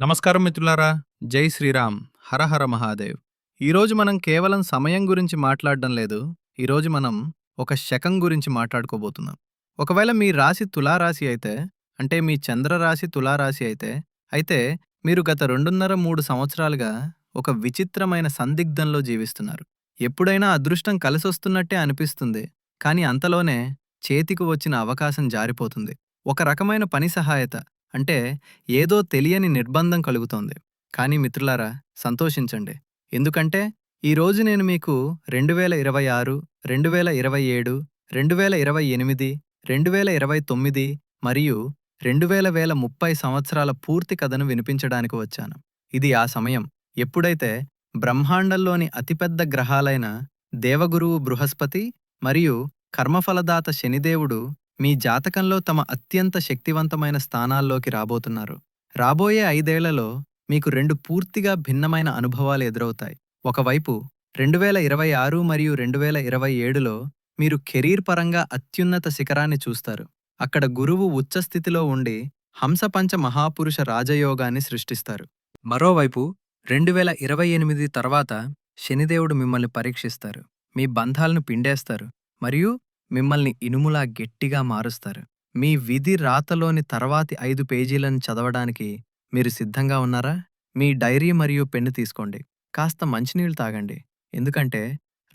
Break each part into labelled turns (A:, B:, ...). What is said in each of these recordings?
A: నమస్కారం మిత్రులారా. జై శ్రీరామ్. హరహర మహాదేవ్. ఈరోజు మనం కేవలం సమయం గురించి మాట్లాడడం లేదు. ఈరోజు మనం ఒక శకం గురించి మాట్లాడుకోబోతున్నాం. ఒకవేళ మీ రాశి తులారాశి అయితే అంటే మీ చంద్రరాశి తులారాశి అయితే అయితే మీరు గత రెండున్నర మూడు సంవత్సరాలుగా ఒక విచిత్రమైన సందిగ్ధంలో జీవిస్తున్నారు. ఎప్పుడైనా అదృష్టం కలిసొస్తున్నట్టే అనిపిస్తుంది. కానీ అంతలోనే చేతికి వచ్చిన అవకాశం జారిపోతుంది. ఒక రకమైన పని సహాయత అంటే ఏదో తెలియని నిర్బంధం కలుగుతోంది. కానీ మిత్రులారా సంతోషించండి. ఎందుకంటే ఈరోజు నేను మీకు రెండు వేల ఇరవై ఆరు రెండు వేల ఇరవై ఏడు రెండు వేల ఇరవై ఎనిమిది రెండు వేల ఇరవై తొమ్మిది మరియు రెండు వేల వేల ముప్పై సంవత్సరాల పూర్తి కథను వినిపించడానికి వచ్చాను. ఇది ఆ సమయం. ఎప్పుడైతే బ్రహ్మాండంలోని అతిపెద్ద గ్రహాలైన దేవగురువు బృహస్పతి మరియు కర్మఫలదాత శనిదేవుడు మీ జాతకంలో తమ అత్యంత శక్తివంతమైన స్థానాల్లోకి రాబోతున్నారు. రాబోయే ఐదేళ్ళలో మీకు రెండు పూర్తిగా భిన్నమైన అనుభవాలు ఎదురవుతాయి. ఒకవైపు రెండు వేల ఇరవై ఆరు మరియు రెండు వేల ఇరవై ఏడులో మీరు కెరీర్ పరంగా అత్యున్నత శిఖరాన్ని చూస్తారు. అక్కడ గురువు ఉచ్చస్థితిలో ఉండి హంసపంచ మహాపురుష రాజయోగాన్ని సృష్టిస్తారు. మరోవైపు రెండు వేల ఇరవై ఎనిమిది తర్వాత శనిదేవుడు మిమ్మల్ని పరీక్షిస్తారు. మీ బంధాలను పిండేస్తారు. మరియు మిమ్మల్ని ఇనుములా గట్టిగా మారుస్తారు. మీ విధి రాతలోని తర్వాతి ఐదు పేజీలను చదవడానికి మీరు సిద్ధంగా ఉన్నారా? మీ డైరీ మరియు పెన్ను తీసుకోండి. కాస్త మంచినీళ్ళు తాగండి. ఎందుకంటే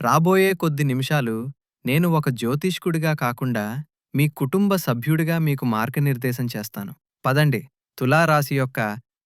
A: రాబోయే కొద్ది నిమిషాలు నేను ఒక జ్యోతిష్కుడిగా కాకుండా మీ కుటుంబ సభ్యుడిగా మీకు మార్గనిర్దేశం చేస్తాను. పదండి. తులారాశి యొక్క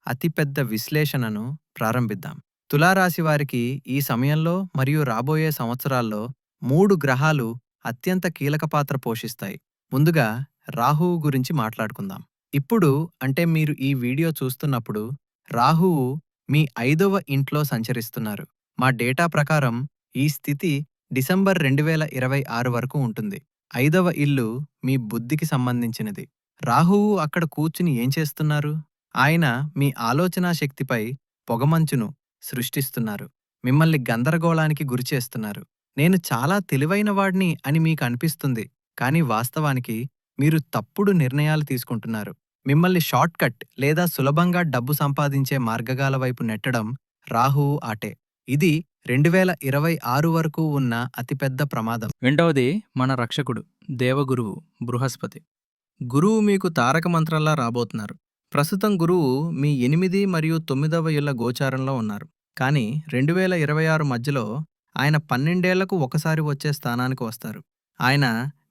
A: అతిపెద్ద విశ్లేషణను ప్రారంభిద్దాం. తులారాశి వారికి ఈ సమయంలో మరియు రాబోయే సంవత్సరాల్లో మూడు గ్రహాలు అత్యంత కీలక పాత్ర పోషిస్తాయి. ముందుగా రాహువు గురించి మాట్లాడుకుందాం. ఇప్పుడు అంటే మీరు ఈ వీడియో చూస్తున్నప్పుడు రాహువు మీ ఐదవ ఇంట్లో సంచరిస్తున్నారు. మా డేటా ప్రకారం ఈ స్థితి డిసెంబర్ రెండు వేల ఇరవై ఆరు వరకు ఉంటుంది. ఐదవ ఇల్లు మీ బుద్ధికి సంబంధించినది. రాహువు అక్కడ కూర్చుని ఏం చేస్తున్నారు? ఆయన మీ ఆలోచనా శక్తిపై పొగమంచును సృష్టిస్తున్నారు. మిమ్మల్ని గందరగోళానికి గురిచేస్తున్నారు నేను చాలా తెలివైనవాడిని అని మీకు అనిపిస్తుంది. కానీ వాస్తవానికి మీరు తప్పుడు నిర్ణయాలు తీసుకుంటున్నారు. మిమ్మల్ని షార్ట్కట్ లేదా సులభంగా డబ్బు సంపాదించే మార్గగాల వైపు నెట్టడం రాహువు ఆటే. ఇది రెండు వేల ఇరవై ఆరు వరకు ఉన్న అతిపెద్ద ప్రమాదం.
B: రెండవది మన రక్షకుడు దేవగురువు బృహస్పతి.
A: గురువు మీకు తారక మంత్రంలా రాబోతున్నారు. ప్రస్తుతం గురువు మీ ఎనిమిది మరియు తొమ్మిదవ ఇళ్ళ గోచారంలో ఉన్నారు. కానీ రెండు వేల ఇరవై ఆరు మధ్యలో ఆయన పన్నెండేళ్ళకు ఒకసారి వచ్చే స్థానానికి వస్తారు. ఆయన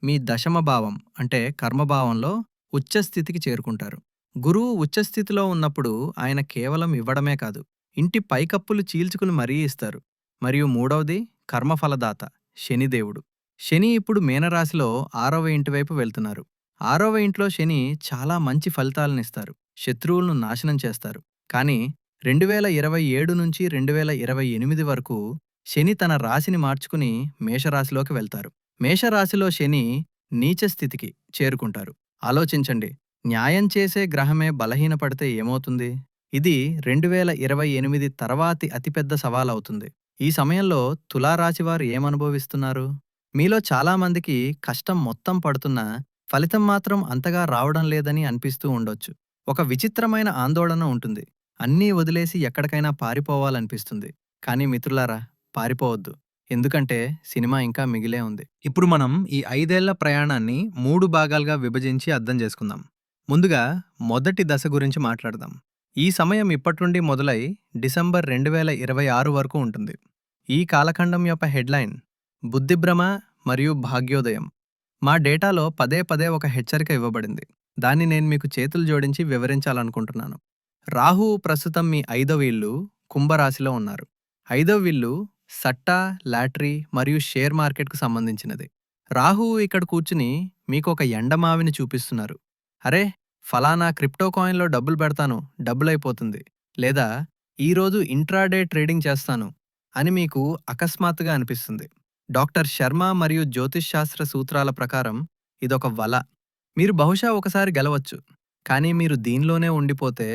A: మీ దశమ భావం అంటే కర్మభావంలో ఉచ్చస్థితికి చేరుకుంటారు. గురువు ఉచ్చస్థితిలో ఉన్నప్పుడు ఆయన కేవలం ఇవ్వడమే కాదు ఇంటి పైకప్పులు చీల్చుకుని మరీ ఇస్తారు. మరియు మూడవది కర్మఫలదాత శనిదేవుడు. శని ఇప్పుడు మీనరాశిలో ఆరవ ఇంటివైపు వెళ్తున్నారు. ఆరవ ఇంట్లో శని చాలా మంచి ఫలితాలనిస్తారు. శత్రువులను నాశనం చేస్తారు. కానీ రెండు వేల ఇరవై ఏడు నుంచి రెండు వేల ఇరవై ఎనిమిది వరకు శని తన రాశిని మార్చుకుని మేషరాశిలోకి వెళ్తారు. మేషరాశిలో శని నీచస్థితికి చేరుకుంటారు. ఆలోచించండి న్యాయం చేసే గ్రహమే బలహీనపడితే ఏమవుతుంది? ఇది రెండు వేల ఇరవై ఎనిమిది తర్వాతి అతిపెద్ద సవాలవుతుంది. ఈ సమయంలో తులారాశివారు ఏమనుభవిస్తున్నారు? మీలో చాలామందికి కష్టం మొత్తం పడుతున్నా ఫలితం మాత్రం అంతగా రావడం లేదని అనిపిస్తూ ఉండొచ్చు. ఒక విచిత్రమైన ఆందోళన ఉంటుంది. అన్నీ వదిలేసి ఎక్కడికైనా పారిపోవాలనిపిస్తుంది. కానీ మిత్రులారా పారిపోవద్దు. ఎందుకంటే సినిమా ఇంకా మిగిలే ఉంది. ఇప్పుడు మనం ఈ ఐదేళ్ళ ప్రయాణాన్ని మూడు భాగాలుగా విభజించి అర్థం చేసుకుందాం. ముందుగా మొదటి దశ గురించి మాట్లాడదాం. ఈ సమయం ఇప్పటినుండి మొదలై డిసెంబర్ రెండు వేల ఇరవై ఆరు వరకు ఉంటుంది. ఈ కాలఖండం యొక్క హెడ్లైన్ బుద్ధిభ్రమ మరియు భాగ్యోదయం. మా డేటాలో పదే పదే ఒక హెచ్చరిక ఇవ్వబడింది. దాన్ని నేను మీకు చేతులు జోడించి వివరించాలనుకుంటున్నాను. రాహువు ప్రస్తుతం మీ ఐదవ ఇల్లు కుంభరాశిలో ఉన్నారు. ఐదవ ఇల్లు సట్టా లాటరీ మరియు షేర్ మార్కెట్కు సంబంధించినది. రాహువు ఇక్కడ కూర్చుని మీకు ఒక ఎండమావిని చూపిస్తున్నారు. అరే ఫలానా క్రిప్టో కాయిన్లో డబ్బులు పెడతాను డబ్బులైపోతుంది. లేదా ఈరోజు ఇంట్రాడే ట్రేడింగ్ చేస్తాను అని మీకు అకస్మాత్తుగా అనిపిస్తుంది. డాక్టర్ శర్మ మరియు జ్యోతిష్ శాస్త్ర సూత్రాల ప్రకారం ఇదొక వల. మీరు బహుశా ఒకసారి గెలవచ్చు కానీ మీరు దీనిలోనే ఉండిపోతే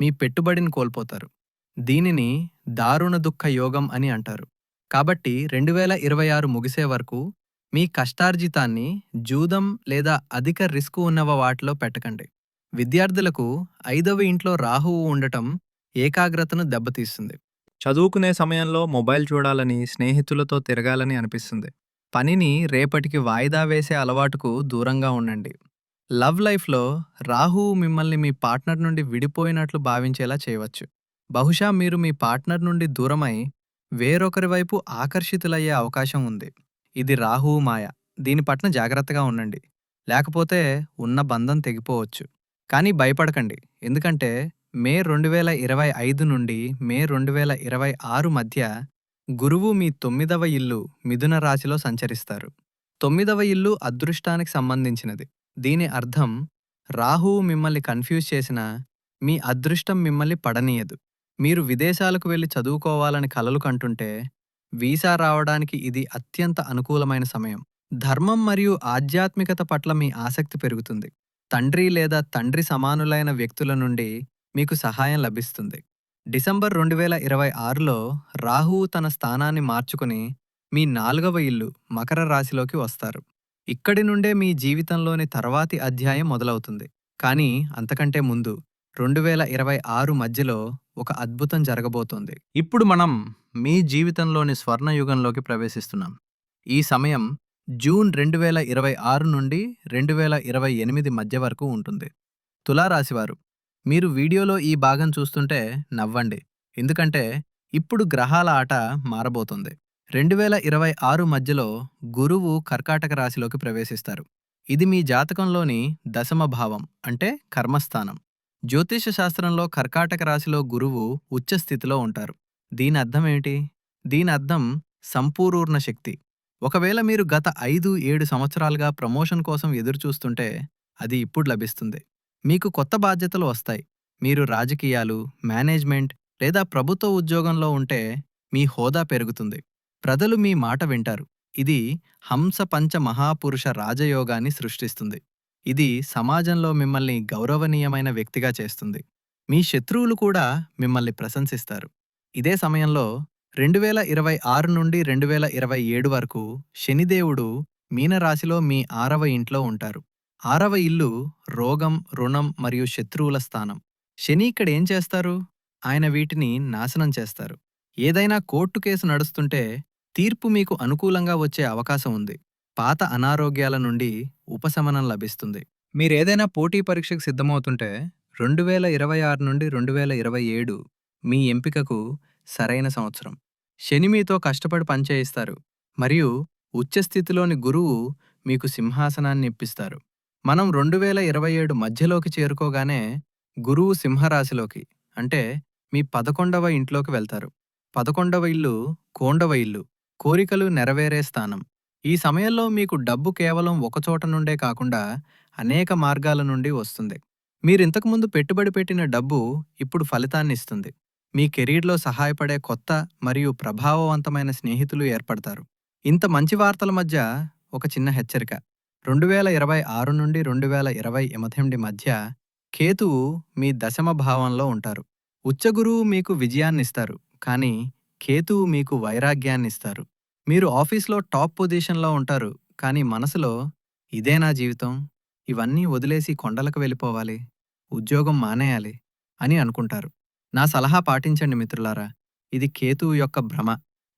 A: మీ పెట్టుబడిని కోల్పోతారు. దీనిని దారుణ దుఃఖ యోగం అని అంటారు. కాబట్టి రెండు వేల ఇరవై ఆరు ముగిసే వరకు మీ కష్టార్జితాన్ని జూదం లేదా అధిక రిస్క్ ఉన్నవ వాటిలో పెట్టకండి. విద్యార్థులకు ఐదవ ఇంట్లో రాహువు ఉండటం ఏకాగ్రతను దెబ్బతీస్తుంది.
B: చదువుకునే సమయంలో మొబైల్ చూడాలని స్నేహితులతో తిరగాలని అనిపిస్తుంది.
A: పనిని రేపటికి వాయిదా వేసే అలవాటుకు దూరంగా ఉండండి. లవ్ లైఫ్లో రాహువు మిమ్మల్ని మీ పార్ట్నర్ నుండి విడిపోయినట్లు భావించేలా చేయవచ్చు. బహుశా మీరు మీ పార్ట్నర్ నుండి దూరమై వేరొకరి వైపు ఆకర్షితులయ్యే అవకాశం ఉంది. ఇది రాహువు మాయ. దీని పట్ల జాగ్రత్తగా ఉండండి. లేకపోతే ఉన్న బంధం తెగిపోవచ్చు. కానీ భయపడకండి. ఎందుకంటే మే రెండు వేల ఇరవై ఐదు నుండి మే రెండు వేల ఇరవై ఆరు మధ్య గురువు మీ తొమ్మిదవ ఇల్లు మిథున రాశిలో సంచరిస్తారు. తొమ్మిదవ ఇల్లు అదృష్టానికి సంబంధించినది. దీని అర్థం రాహువు మిమ్మల్ని కన్ఫ్యూజ్ చేసినా మీ అదృష్టం మిమ్మల్ని పడనీయదు. మీరు విదేశాలకు వెళ్ళి చదువుకోవాలని కలలు కంటుంటే వీసా రావడానికి ఇది అత్యంత అనుకూలమైన సమయం. ధర్మం మరియు ఆధ్యాత్మికత పట్ల మీ ఆసక్తి పెరుగుతుంది. తండ్రి లేదా తండ్రి సమానులైన వ్యక్తుల నుండి మీకు సహాయం లభిస్తుంది. డిసెంబర్ రెండు వేల ఇరవై ఆరులో రాహువు తన స్థానాన్ని మార్చుకుని మీ నాలుగవ ఇల్లు మకర రాశిలోకి వస్తారు. ఇక్కడి నుండే మీ జీవితంలోని తర్వాతి అధ్యాయం మొదలవుతుంది. కానీ అంతకంటే ముందు రెండు వేల ఇరవై ఆరు మధ్యలో ఒక అద్భుతం జరగబోతోంది. ఇప్పుడు మనం మీ జీవితంలోని స్వర్ణయుగంలోకి ప్రవేశిస్తున్నాం. ఈ సమయం జూన్ రెండు వేల ఇరవై ఆరు నుండి రెండు వేల ఇరవై ఎనిమిది మధ్య వరకు ఉంటుంది. తులారాశివారు మీరు వీడియోలో ఈ భాగం చూస్తుంటే నవ్వండి. ఎందుకంటే ఇప్పుడు గ్రహాల ఆట మారబోతుంది. రెండు వేల ఇరవై ఆరు మధ్యలో గురువు కర్కాటక రాశిలోకి ప్రవేశిస్తారు. ఇది మీ జాతకంలోని దశమ భావం అంటే కర్మస్థానం. జ్యోతిష శాస్త్రంలో కర్కాటక రాశిలో గురువు ఉచ్చస్థితిలో ఉంటారు. దీని అర్థం ఏమిటి దీని అర్థం సంపూరూర్ణ శక్తి. ఒకవేళ మీరు గత ఐదు ఏడు సంవత్సరాలుగా ప్రమోషన్ కోసం ఎదురుచూస్తుంటే అది ఇప్పుడు లభిస్తుంది. మీకు కొత్త బాధ్యతలు వస్తాయి. మీరు రాజకీయాలు మేనేజ్మెంట్ లేదా ప్రభుత్వ ఉద్యోగంలో ఉంటే మీ హోదా పెరుగుతుంది. ప్రజలు మీ మాట వింటారు. ఇది హంస పంచ మహాపురుష రాజయోగాన్ని సృష్టిస్తుంది. ఇది సమాజంలో మిమ్మల్ని గౌరవనీయమైన వ్యక్తిగా చేస్తుంది. మీ శత్రువులు కూడా మిమ్మల్ని ప్రశంసిస్తారు. ఇదే సమయంలో రెండు వేల ఇరవై ఆరు నుండి రెండు వేల ఇరవై ఏడు వరకు శనిదేవుడు మీనరాశిలో మీ ఆరవ ఇంట్లో ఉంటారు. ఆరవ ఇల్లు రోగం రుణం మరియు శత్రువుల స్థానం. శని ఇక్కడ ఏం చేస్తారు? ఆయన వీటిని నాశనం చేస్తారు. ఏదైనా కోర్టు కేసు నడుస్తుంటే తీర్పు మీకు అనుకూలంగా వచ్చే అవకాశం ఉంది. పాత అనారోగ్యాల నుండి ఉపశమనం లభిస్తుంది.
B: మీరేదైనా పోటీ పరీక్షకు సిద్ధమవుతుంటే రెండు వేల ఇరవై ఆరు నుండి రెండు వేల ఇరవై ఏడు
A: మీ ఎంపికకు సరైన సంవత్సరం. శని మీతో కష్టపడి పనిచేయిస్తారు. మరియు ఉచ్చస్థితిలోని గురువు మీకు సింహాసనాన్ని ఇప్పిస్తారు. మనం రెండు వేల ఇరవై ఏడు మధ్యలోకి చేరుకోగానే గురువు సింహరాశిలోకి అంటే మీ పదకొండవ ఇంట్లోకి వెళ్తారు. పదకొండవ ఇల్లు కోండవ ఇల్లు. కోరికలు నెరవేరే స్థానం. ఈ సమయంలో మీకు డబ్బు కేవలం ఒకచోట నుండే కాకుండా అనేక మార్గాల నుండి వస్తుంది. మీరింతకుముందు పెట్టుబడి పెట్టిన డబ్బు ఇప్పుడు ఫలితాన్ని ఇస్తుంది. మీ కెరీర్లో సహాయపడే కొత్త మరియు ప్రభావవంతమైన స్నేహితులు ఏర్పడతారు. ఇంత మంచి వార్తల మధ్య ఒక చిన్న హెచ్చరిక. రెండు వేల ఇరవై ఆరు నుండి రెండు వేల ఇరవై ఎనిమిది మధ్య కేతువు మీ దశమ భావంలో ఉంటారు. ఉచ్చగురువు మీకు విజయాన్నిస్తారు. కానీ కేతువు మీకు వైరాగ్యాన్నిస్తారు. మీరు ఆఫీస్లో టాప్ పొజిషన్లో ఉంటారు కానీ మనసులో ఇదే నా జీవితం ఇవన్నీ వదిలేసి కొండలకు వెళ్ళిపోవాలి ఉద్యోగం మానేయాలి అని అనుకుంటారు. నా సలహా పాటించండి మిత్రులారా ఇది కేతువు యొక్క భ్రమ.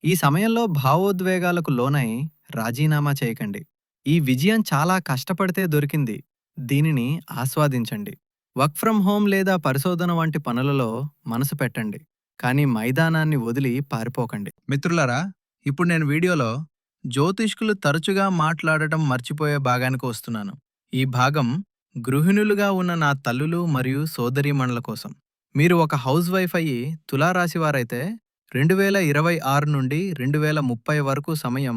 A: ఈ సమయంలో భావోద్వేగాలకు లోనై రాజీనామా చేయకండి. ఈ విజయం చాలా కష్టపడితే దొరికింది దీనిని ఆస్వాదించండి. వర్క్ ఫ్రం హోమ్ లేదా పరిశోధన వంటి పనులలో మనసు పెట్టండి కానీ మైదానాన్ని వదిలి పారిపోకండి. మిత్రులారా ఇప్పుడు నేను వీడియోలో జ్యోతిష్కులు తరచుగా మాట్లాడటం మర్చిపోయే భాగానికి వస్తున్నాను. ఈ భాగం గృహిణులుగా ఉన్న నా తల్లులు మరియు సోదరీమణుల కోసం. మీరు ఒక హౌస్ వైఫ్ అయ్యి తులారాశి వారైతే రెండు వేల ఇరవై ఆరు నుండి రెండు వేల ముప్పై వరకు సమయం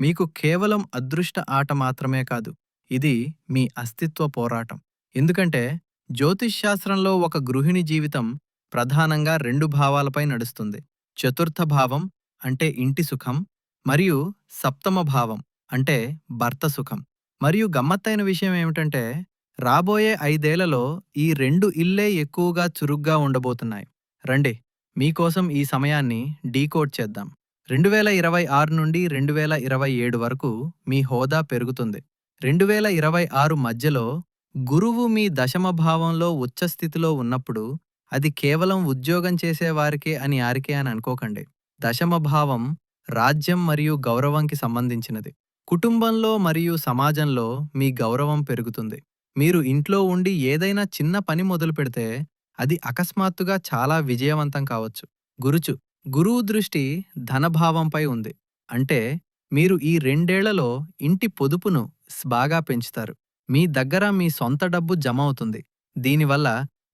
A: మీకు కేవలం అదృష్ట ఆట మాత్రమే కాదు. ఇది మీ అస్తిత్వ పోరాటం. ఎందుకంటే జ్యోతిష్శాస్త్రంలో ఒక గృహిణి జీవితం ప్రధానంగా రెండు భావాలపై నడుస్తుంది. చతుర్థ భావం అంటే ఇంటి సుఖం మరియు సప్తమ భావం అంటే భర్త సుఖం. మరియు గమ్మత్తైన విషయం ఏమిటంటే రాబోయే ఐదేళ్ళలో ఈ రెండు ఇల్లే ఎక్కువగా చురుగ్గా ఉండబోతున్నాయి. రండి మీకోసం ఈ సమయాన్ని డీకోడ్ చేద్దాం. రెండు వేల ఇరవై ఆరు నుండి రెండు వేల ఇరవై ఏడు వరకు మీ హోదా పెరుగుతుంది. రెండు వేల ఇరవై ఆరు మధ్యలో గురువు మీ దశమ భావంలో ఉన్నప్పుడు అది కేవలం ఉద్యోగం చేసేవారికే అని ఆరికే అని అనుకోకండి. దశమభావం రాజ్యం మరియు గౌరవంకి సంబంధించినది. కుటుంబంలో మరియు సమాజంలో మీ గౌరవం పెరుగుతుంది. మీరు ఇంట్లో ఉండి ఏదైనా చిన్న పని మొదలు పెడితే అది అకస్మాత్తుగా చాలా విజయవంతం కావచ్చు. గురుచు గురువు దృష్టి ధనభావంపై ఉంది. అంటే మీరు ఈ రెండేళ్ళలో ఇంటి పొదుపును బాగా పెంచుతారు. మీ దగ్గర మీ సొంత డబ్బు జమ అవుతుంది. దీనివల్ల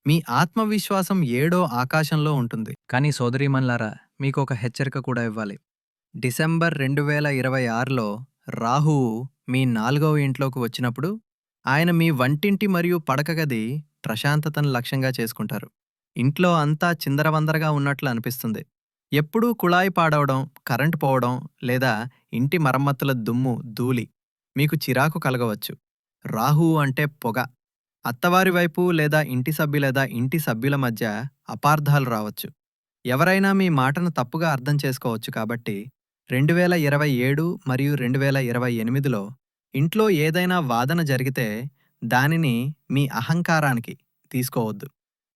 A: మీ ఆత్మవిశ్వాసం ఏడో ఆకాశంలో ఉంటుంది. కానీ సోదరీమన్లారా మీకు ఒక హెచ్చరిక కూడా ఇవ్వాలి. డిసెంబర్ రెండు వేల ఇరవై ఆరులో రాహువు మీ నాలుగవ ఇంట్లోకి వచ్చినప్పుడు ఆయన మీ వంటింటి మరియు పడక గది ప్రశాంతతను లక్ష్యంగా చేసుకుంటారు. ఇంట్లో అంతా చిందరవందరగా ఉన్నట్లు అనిపిస్తుంది. ఎప్పుడూ కుళాయి పాడవడం కరెంటు పోవడం లేదా ఇంటి మరమ్మతుల దుమ్ము ధూళి మీకు చిరాకు కలగవచ్చు. రాహు అంటే పొగ. అత్తవారి వైపు లేదా ఇంటి సభ్యు లేదా ఇంటి సభ్యుల మధ్య అపార్థాలు రావచ్చు. ఎవరైనా మీ మాటను తప్పుగా అర్థం చేసుకోవచ్చు కాబట్టి రెండు వేల ఇరవై ఏడు మరియు రెండు వేల ఇరవై ఎనిమిదిలో ఇంట్లో ఏదైనా వాదన జరిగితే దానిని మీ అహంకారానికి తీసుకోవద్దు.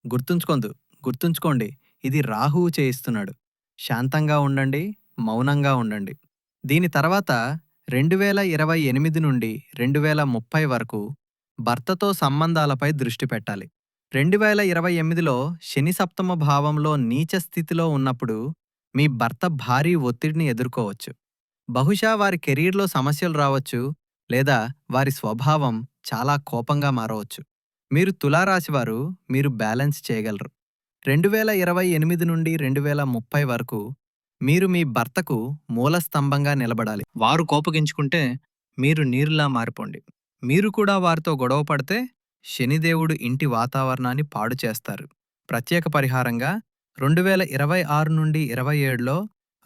A: గుర్తుంచుకోందు గుర్తుంచుకోండి ఇది రాహువు చేయిస్తున్నాడు. శాంతంగా ఉండండి మౌనంగా ఉండండి. దీని తర్వాత రెండు వేల ఇరవై ఎనిమిది నుండి రెండు వేల ముప్పై వరకు భర్తతో సంబంధాలపై దృష్టి పెట్టాలి. రెండు వేల ఇరవై ఎనిమిదిలో శని సప్తమ భావంలో నీచ స్థితిలో ఉన్నప్పుడు మీ భర్త భారీ ఒత్తిడిని ఎదుర్కోవచ్చు. బహుశా వారి కెరీర్లో సమస్యలు రావచ్చు లేదా వారి స్వభావం చాలా కోపంగా మారవచ్చు. మీరు తులారాశివారు మీరు బ్యాలెన్స్ చేయగలరు. రెండు వేల ఇరవై ఎనిమిది నుండి రెండు వేల ముప్పై వరకు మీరు మీ భర్తకు మూలస్తంభంగా నిలబడాలి. వారు కోపగించుకుంటే మీరు నీరులా మారిపోండి. మీరు కూడా వారితో గొడవ పడితే శనిదేవుడు ఇంటి వాతావరణాన్ని పాడు చేస్తారు. ప్రత్యేక పరిహారంగా రెండు వేల ఇరవై ఆరు నుండి ఇరవై ఏడులో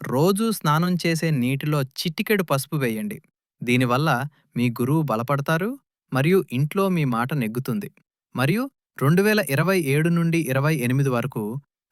A: రోజూ స్నానం చేసే నీటిలో చిటికెడు పసుపు వేయండి. దీనివల్ల మీ గురువు బలపడతారు మరియు ఇంట్లో మీ మాట నెగ్గుతుంది. మరియు రెండు వేల ఇరవై ఏడు నుండి ఇరవై ఎనిమిది వరకు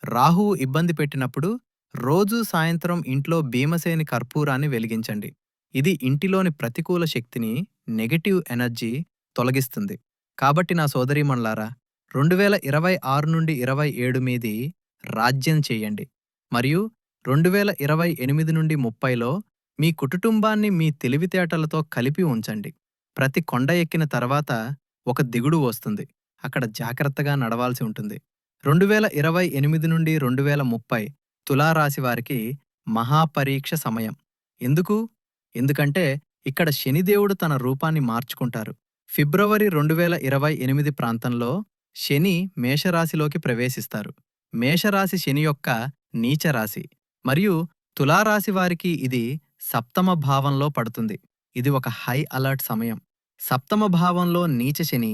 A: రాహువు ఇబ్బంది పెట్టినప్పుడు రోజూ సాయంత్రం ఇంట్లో భీమసేని కర్పూరాన్ని వెలిగించండి. ఇది ఇంటిలోని ప్రతికూల శక్తిని నెగటివ్ ఎనర్జీ తొలగిస్తుంది. కాబట్టి నా సోదరీమణులారా రెండు వేల ఇరవై ఆరు నుండి ఇరవై ఏడు మీది రాజ్యం చేయండి. మరియు రెండు వేల ఇరవై ఎనిమిది నుండి ముప్పైలో మీ కుటుంబాన్ని మీ తెలివితేటలతో కలిపి ఉంచండి. ప్రతి కొండ ఎక్కిన తర్వాత ఒక దిగుడు వస్తుంది. అక్కడ జాగ్రత్తగా నడవాల్సి ఉంటుంది. రెండు వేల ఇరవై ఎనిమిది నుండి రెండు వేల ముప్పై తులారాశి వారికి మహాపరీక్ష సమయం. ఎందుకు? ఎందుకంటే ఇక్కడ శనిదేవుడు తన రూపాన్ని మార్చుకుంటారు. ఫిబ్రవరి రెండు వేల ఇరవై ఎనిమిది ప్రాంతంలో శని మేషరాశిలోకి ప్రవేశిస్తారు. మేషరాశి శని యొక్క నీచరాశి మరియు తులారాశి వారికి ఇది సప్తమ భావంలో పడుతుంది. ఇది ఒక హై అలర్ట్ సమయం. సప్తమ భావంలో నీచ శని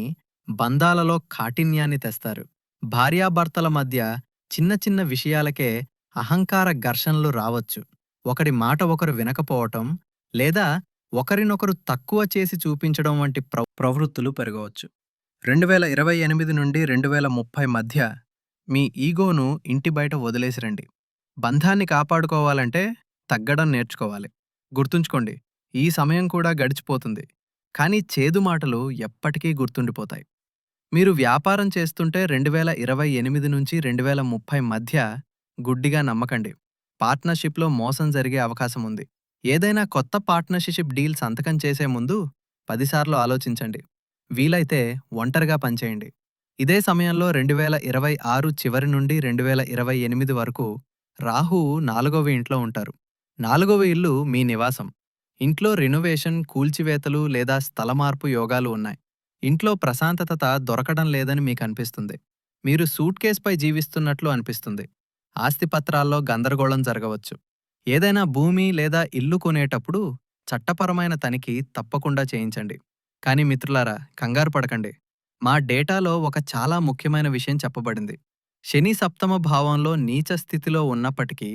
A: బంధాలలో కాఠిన్యాన్ని తెస్తారు. భార్యాభర్తల మధ్య చిన్న చిన్న విషయాలకే అహంకార ఘర్షణలు రావచ్చు. ఒకడి మాట ఒకరు వినకపోవటం లేదా ఒకరినొకరు తక్కువ చేసి చూపించడం వంటి ప్ర ప్రవృత్తులు పెరగవచ్చు. రెండు వేల ఇరవై ఎనిమిది నుండి రెండు వేల ముప్పై మధ్య మీ ఈగోను ఇంటి బయట వదిలేసిరండి బంధాన్ని కాపాడుకోవాలంటే తగ్గడం నేర్చుకోవాలి. గుర్తుంచుకోండి ఈ సమయం కూడా గడిచిపోతుంది కానీ చేదు మాటలు ఎప్పటికీ గుర్తుండిపోతాయి. మీరు వ్యాపారం చేస్తుంటే రెండు వేల ఇరవై ఎనిమిది నుంచి రెండు వేల ముప్పై మధ్య గుడ్డిగా నమ్మకండి. పార్ట్నర్షిప్లో మోసం జరిగే అవకాశం ఉంది. ఏదైనా కొత్త పార్ట్నర్షిప్ డీల్ సంతకం చేసే ముందు పదిసార్లు ఆలోచించండి. వీలైతే ఒంటరిగా పనిచేయండి. ఇదే సమయంలో రెండు వేల ఇరవై ఆరు చివరి నుండి రెండు వేల ఇరవై ఎనిమిది వరకు రాహు నాలుగవ ఇంట్లో ఉంటారు. నాలుగవ ఇల్లు మీ నివాసం. ఇంట్లో రినోవేషన్ కూల్చివేతలు లేదా స్థల మార్పు యోగాలు ఉన్నాయి. ఇంట్లో ప్రశాంతత దొరకడం లేదని మీకు అనిపిస్తుంది. మీరు సూట్ కేసుపై జీవిస్తున్నట్లు అనిపిస్తుంది. ఆస్తిపత్రాల్లో గందరగోళం జరగవచ్చు. ఏదైనా భూమి లేదా ఇల్లు కొనేటప్పుడు చట్టపరమైన తనిఖీ తప్పకుండా చేయించండి. కానీ మిత్రులారా కంగారు పడకండి. మా డేటాలో ఒక చాలా ముఖ్యమైన విషయం చెప్పబడింది. శని సప్తమ భావంలో నీచ స్థితిలో ఉన్నప్పటికీ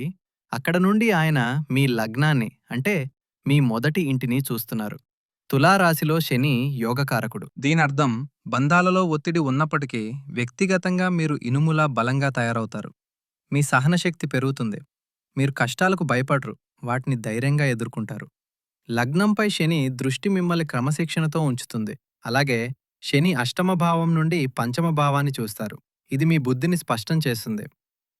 A: అక్కడ నుండి ఆయన మీ లగ్నాన్ని అంటే మీ మొదటి ఇంటిని చూస్తున్నారు. తులారాశిలో శని యోగకారకుడు. దీనర్థం బంధాలలో ఒత్తిడి ఉన్నప్పటికీ వ్యక్తిగతంగా మీరు ఇనుములా బలంగా తయారవుతారు. మీ సహనశక్తి పెరుగుతుంది. మీరు కష్టాలకు భయపడరు వాటిని ధైర్యంగా ఎదుర్కొంటారు. లగ్నంపై శని దృష్టి మిమ్మల్ని క్రమశిక్షణతో ఉంచుతుంది. అలాగే శని అష్టమ భావం నుండి పంచమ భావాన్ని చూస్తారు. ఇది మీ బుద్ధిని స్పష్టం చేస్తుంది.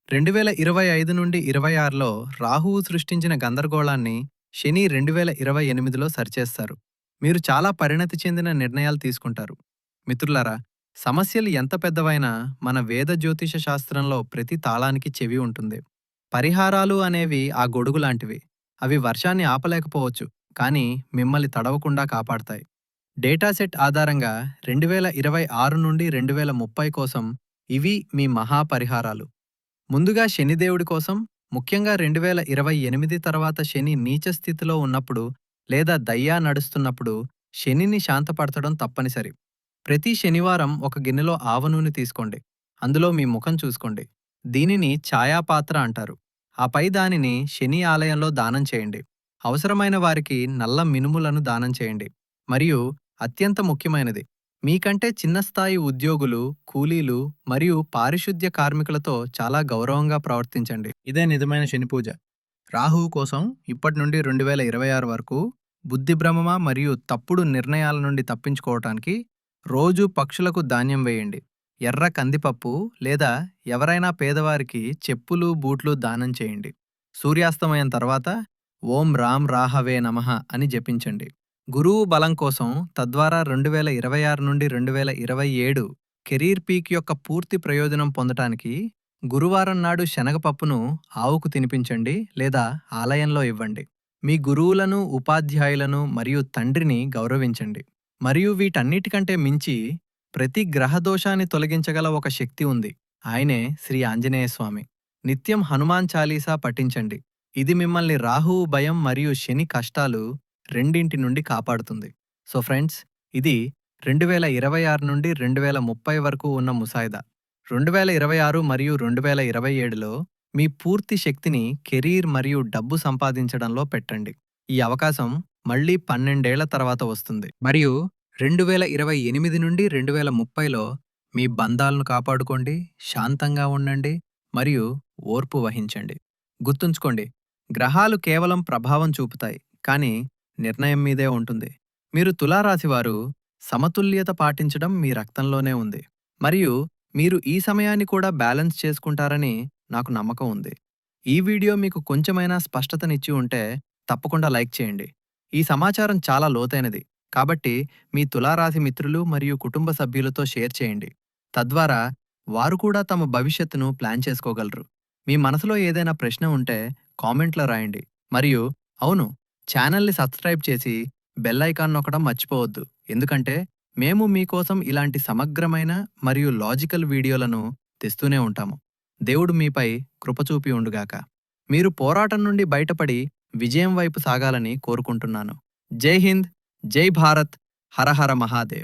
A: రెండు వేల ఇరవై ఐదు నుండి ఇరవై ఆరులో రాహువు సృష్టించిన గందరగోళాన్ని శని రెండు వేల ఇరవై ఎనిమిదిలో సరిచేస్తారు. మీరు చాలా పరిణతి చెందిన నిర్ణయాలు తీసుకుంటారు. మిత్రులారా సమస్యలు ఎంత పెద్దవైనా మన వేద జ్యోతిష శాస్త్రంలో ప్రతి తాళానికి చెవి ఉంటుంది. పరిహారాలు అనేవి ఆ గొడుగు లాంటివి. అవి వర్షాన్ని ఆపలేకపోవచ్చు కానీ మిమ్మల్ని తడవకుండా కాపాడతాయి. డేటా సెట్ ఆధారంగా రెండు వేల ఇరవై ఆరు నుండి రెండు వేల ముప్పై కోసం ఇవి మీ మహాపరిహారాలు. ముందుగా శనిదేవుడి కోసం ముఖ్యంగా రెండు వేల ఇరవై ఎనిమిది తర్వాత శని నీచ స్థితిలో ఉన్నప్పుడు లేదా దయ్యా నడుస్తున్నప్పుడు శనిని శాంతపరచడం తప్పనిసరి. ప్రతి శనివారం ఒక గిన్నెలో ఆవ నూనె తీసుకోండి. అందులో మీ ముఖం చూసుకోండి. దీనిని ఛాయాపాత్ర అంటారు. ఆపై దానిని శని ఆలయంలో దానం చేయండి. అవసరమైన వారికి నల్ల మినుములను దానం చేయండి. మరియు అత్యంత ముఖ్యమైనది మీకంటే చిన్న స్థాయి ఉద్యోగులు కూలీలు మరియు పారిశుద్ధ్య కార్మికులతో చాలా గౌరవంగా ప్రవర్తించండి. ఇదే నిజమైన శని పూజ. రాహువు కోసం ఇప్పటి నుండి రెండు వేల ఇరవై ఆరు వరకు బుద్ధి భ్రమమ మరియు తప్పుడు నిర్ణయాల నుండి తప్పించుకోవటానికి రోజూ పక్షులకు ధాన్యం వేయండి. ఎర్ర కందిపప్పు లేదా ఎవరైనా పేదవారికి చెప్పులు బూట్లు దానం చేయండి. సూర్యాస్తమయం తర్వాత ఓం రామ్ రాహవే నమః అని జపించండి. గురువు బలం కోసం తద్వారా రెండు వేల ఇరవై ఆరు నుండి రెండు వేల ఇరవై ఏడు కెరీర్ పీక్ యొక్క పూర్తి ప్రయోజనం పొందటానికి గురువారం నాడు శనగపప్పును ఆవుకు తినిపించండి లేదా ఆలయంలో ఇవ్వండి. మీ గురువులను ఉపాధ్యాయులను మరియు తండ్రిని గౌరవించండి. మరియు వీటన్నిటికంటే మించి ప్రతి గ్రహదోషాన్ని తొలగించగల ఒక శక్తి ఉంది. ఆయనే శ్రీ ఆంజనేయస్వామి నిత్యం హనుమాన్ చాలీసా పఠించండి. ఇది మిమ్మల్ని రాహువు భయం మరియు శని కష్టాలు రెండింటి నుండి కాపాడుతుంది. సో ఫ్రెండ్స్ ఇది రెండు వేల ఇరవై ఆరు నుండి రెండు వేల ముప్పై వరకు ఉన్న ముసాయిదా. రెండు వేల ఇరవై ఆరు మరియు రెండు వేల ఇరవై ఏడులో మీ పూర్తి శక్తిని కెరీర్ మరియు డబ్బు సంపాదించడంలో పెట్టండి. ఈ అవకాశం మళ్ళీ పన్నెండేళ్ళ తర్వాత వస్తుంది.
B: మరియు రెండు వేల ఇరవై ఎనిమిది నుండి రెండు వేల ముప్పైలో మీ బంధాలను కాపాడుకోండి శాంతంగా ఉండండి మరియు ఓర్పు వహించండి.
A: గుర్తుంచుకోండి గ్రహాలు కేవలం ప్రభావం చూపుతాయి కానీ నిర్ణయం మీదే ఉంటుంది. మీరు తులారాశివారు సమతుల్యత పాటించడం మీ రక్తంలోనే ఉంది మరియు మీరు ఈ సమయాన్ని కూడా బ్యాలెన్స్ చేసుకుంటారని నాకు నమ్మకం ఉంది. ఈ వీడియో మీకు కొంచెమైనా స్పష్టతనిచ్చి ఉంటే తప్పకుండా లైక్ చేయండి. ఈ సమాచారం చాలా లోతైనది. కాబట్టి మీ తులారాశి మిత్రులు మరియు కుటుంబ సభ్యులతో షేర్ చేయండి. తద్వారా వారు కూడా తమ భవిష్యత్తును ప్లాన్ చేసుకోగలరు. మీ మనసులో ఏదైనా ప్రశ్న ఉంటే కామెంట్లో రాయండి. మరియు అవును ఛానల్ని సబ్స్క్రైబ్ చేసి బెల్ ఐకాన్ నొక్కడం మర్చిపోవద్దు. ఎందుకంటే మేము మీకోసం ఇలాంటి సమగ్రమైన మరియు లాజికల్ వీడియోలను తెస్తూనే ఉంటాము. దేవుడు మీపై కృపచూపి ఉండుగాక. మీరు పోరాటం నుండి బయటపడి విజయం వైపు సాగాలని కోరుకుంటున్నాను. జై హింద్! జై భారత్ హరహర మహాదేవ్